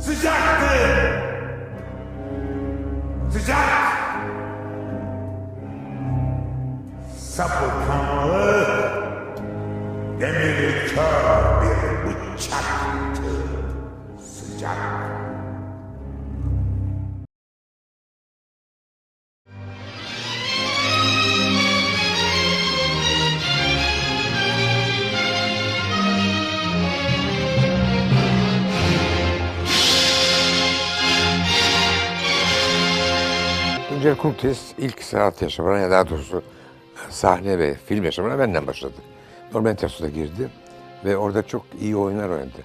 Sıcaktı. Sıcak. Sapıkkanlı, demiri kör Tuncel Kurtiz ilk sanat yaşamına ya daha doğrusu sahne ve film yaşamına benden başladı. Normal tiyatroda girdi ve orada çok iyi oyunlar oynadı.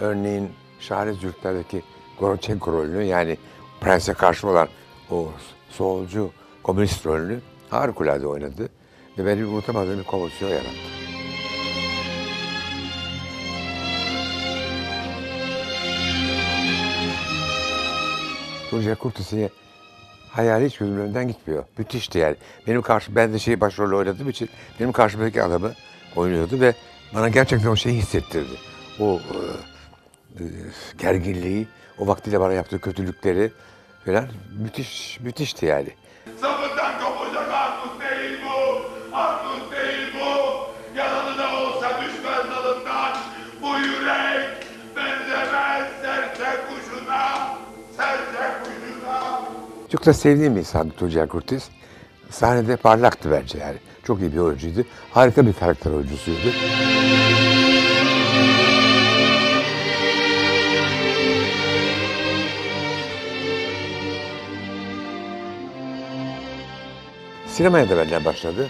Örneğin Şahane Zülkler'deki Gorochenko rolünü yani Prens'e karşı olan o solcu komünist rolünü harikulade oynadı. Ve benim unutamadığım bir komedisyon yarattı. Tuncel Kurtiz'i hayali hiç gözümün önünden gitmiyor. Müthişti yani. Benim karşı ben de şey başrolü oynadığım için benim karşımdaki adamı oynuyordu ve bana gerçekten o şeyi hissettirdi. O e, e, gerginliği, o vaktiyle bana yaptığı kötülükleri falan müthiş müthişti yani. Çok da sevdiğim bir insandı Tuncel Kurtiz. Sahnede parlaktı bence yani. Çok iyi bir oyuncuydu. Harika bir karakter oyuncusuydu. Sinemaya da benden başladı.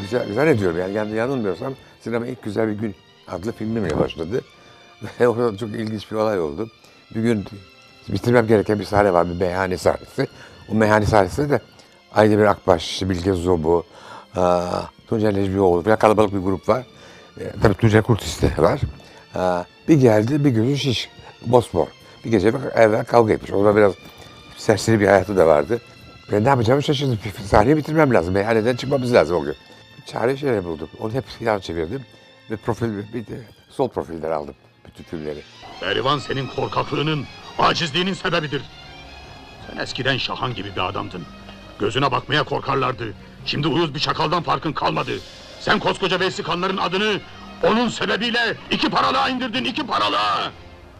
Güzel, zannediyorum yani yan- yanılmıyorsam sinema ilk güzel bir gün adlı filmimle başladı. Ve orada çok ilginç bir olay oldu. Bir gün bitirmem gereken bir sahne var, bir meyhane sahnesi. O meyhane sahnesinde de Aydemir Akbaş, Bilge Zobu, aa, Tuncel Necmioğlu falan kalabalık bir grup var. E, tabii Tuncel Kurtis de var. Aa, bir geldi, bir gözü şiş, bosmor. Bir gece evvel kavga etmiş. Ona biraz serseri bir hayatı da vardı. Ben ne yapacağımı şaşırdım. Sahneyi bitirmem lazım. Meyhaneden çıkmamız lazım o gün. Çare şeyler buldum. Onu hep yan çevirdim. Ve profil, bir de sol profiller aldım. Bütün filmleri. Berivan senin korkaklığının, acizliğinin sebebidir. Sen eskiden Şahan gibi bir adamdın. Gözüne bakmaya korkarlardı. Şimdi uyuz bir çakaldan farkın kalmadı. Sen koskoca Vesikanların adını onun sebebiyle iki paralığa indirdin, iki paralığa.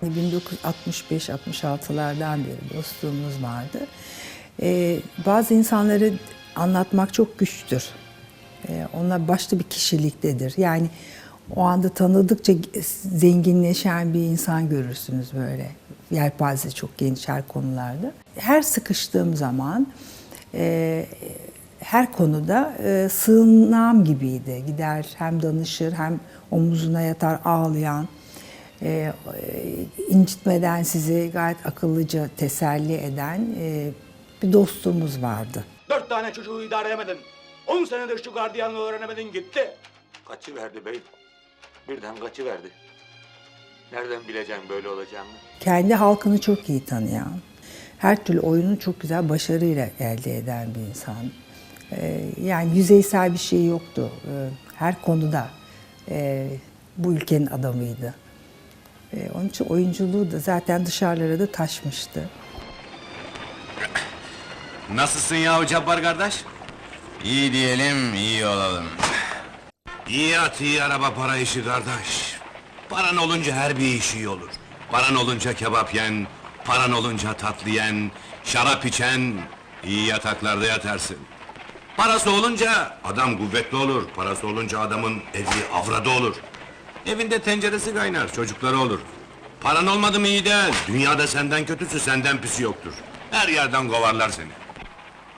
1965-66'lardan beri dostluğumuz vardı. Ee, bazı insanları anlatmak çok güçtür. Ee, onlar başka bir kişiliktedir. Yani o anda tanıdıkça zenginleşen bir insan görürsünüz böyle. Yelpaze çok geniş her konularda. Her sıkıştığım zaman e, her konuda e, sığınağım gibiydi. Gider hem danışır hem omuzuna yatar ağlayan e, e, incitmeden sizi gayet akıllıca teselli eden e, bir dostluğumuz vardı. Dört tane çocuğu idare edemedin. On senedir şu gardiyanlığı öğrenemedin gitti. Kaçı verdi bey? Birden kaçı verdi. Nereden bileceğim böyle olacağını? Kendi halkını çok iyi tanıyan, her türlü oyunu çok güzel başarıyla elde eden bir insan. E, yani yüzeysel bir şey yoktu. E, her konuda e, bu ülkenin adamıydı. E, onun için oyunculuğu da zaten dışarılara da taşmıştı. Nasılsın ya Cabbar kardeş? İyi diyelim, iyi olalım. İyi at, iyi araba para işi kardeş. Paran olunca her bir iş iyi olur. Paran olunca kebap yen, paran olunca tatlı yen, şarap içen, iyi yataklarda yatarsın. Parası olunca adam kuvvetli olur, parası olunca adamın evi avradı olur. Evinde tenceresi kaynar, çocukları olur. Paran olmadı mı iyi değil, dünyada senden kötüsü senden pisi yoktur. Her yerden kovarlar seni.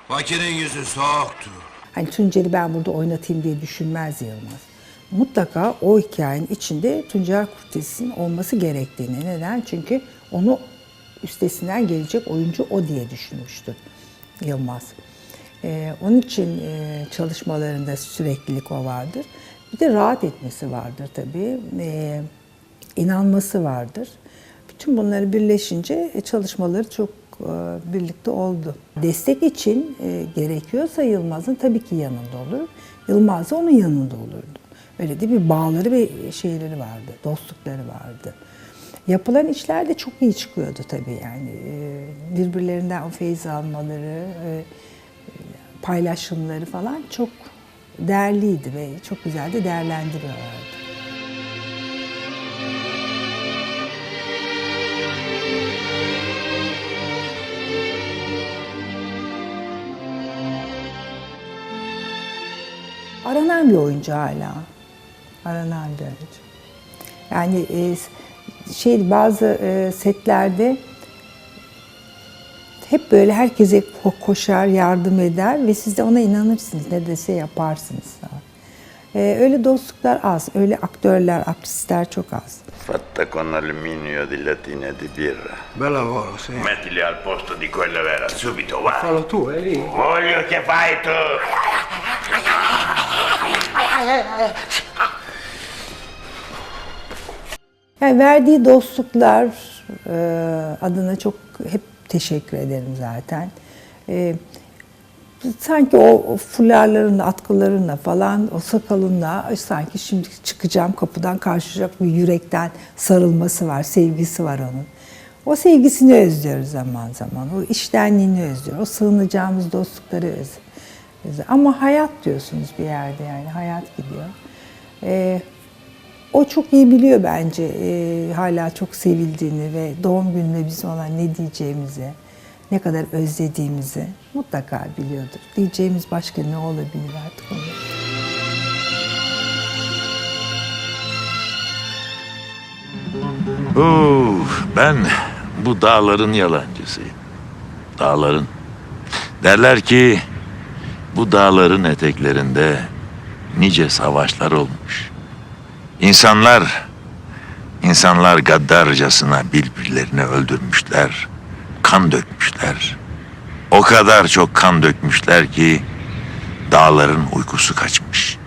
Fakirin yüzü soğuktur. Hani Tuncer'i ben burada oynatayım diye düşünmez Yılmaz. Mutlaka o hikayenin içinde Tuncer Kurtiz'in olması gerektiğini. Neden? Çünkü onu üstesinden gelecek oyuncu o diye düşünmüştür Yılmaz. Ee, onun için e, çalışmalarında süreklilik o vardır. Bir de rahat etmesi vardır tabii. Ee, inanması vardır. Bütün bunları birleşince e, çalışmaları çok birlikte oldu. Destek için e, gerekiyorsa Yılmaz'ın tabii ki yanında olur. Yılmaz da onun yanında olurdu. Öyle de bir bağları ve şeyleri vardı, dostlukları vardı. Yapılan işler de çok iyi çıkıyordu tabii yani. E, birbirlerinden o feyiz almaları, e, paylaşımları falan çok değerliydi ve çok güzel de değerlendiriyorlardı. Aranan bir oyuncu hala. Aranan bir oyuncu. Yani e, şey bazı e, setlerde hep böyle herkese ko- koşar, yardım eder ve siz de ona inanırsınız. Ne dese yaparsınız. E, öyle dostluklar az, öyle aktörler, aktrisler çok az. Fatta con alluminio di latina di birra. Bel lavoro, sì. Mettili al posto di quella vera, subito, va. Fallo tu, è lì. Voglio che fai tu. Yani verdiği dostluklar e, adına çok hep teşekkür ederim zaten. E, sanki o, o fularlarınla, atkılarınla falan, o sakalınla sanki şimdi çıkacağım kapıdan karşılayacak bir yürekten sarılması var, sevgisi var onun. O sevgisini özlüyoruz zaman zaman, o iştenliğini özlüyoruz, o sığınacağımız dostlukları özlüyoruz. Ama hayat diyorsunuz bir yerde yani, hayat gidiyor. E, o çok iyi biliyor bence e, hala çok sevildiğini ve doğum gününe biz ona ne diyeceğimizi, ne kadar özlediğimizi mutlaka biliyordur. Diyeceğimiz başka ne olabilir artık onu. Oo, ben bu dağların yalancısıyım. Dağların. Derler ki bu dağların eteklerinde nice savaşlar olmuş. İnsanlar, insanlar gaddarcasına birbirlerini öldürmüşler, kan dökmüşler. O kadar çok kan dökmüşler ki dağların uykusu kaçmış.